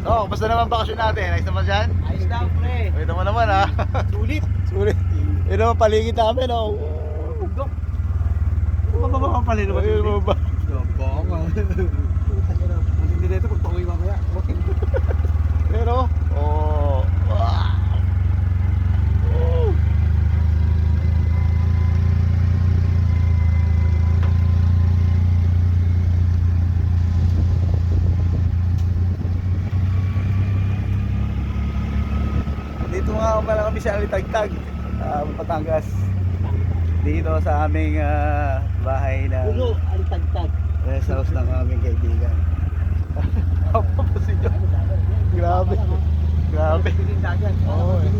Kamusta naman bakasyon natin? Ayos naman dyan? Ayos lang, pre. Ito mo naman ha. Sulit. Sulit. Ito naman paligid namin oh. Bugdok. Mababa pa pala naman. Ayun mo Nga pala kami sa Alitagtag, uh, Patangas. Dito sa aming ah, bahay na Puno, ang tagtag. rest house ng aming kaibigan. Papasin nyo. Grabe. Grabe. Piling dagat. Oo, eh.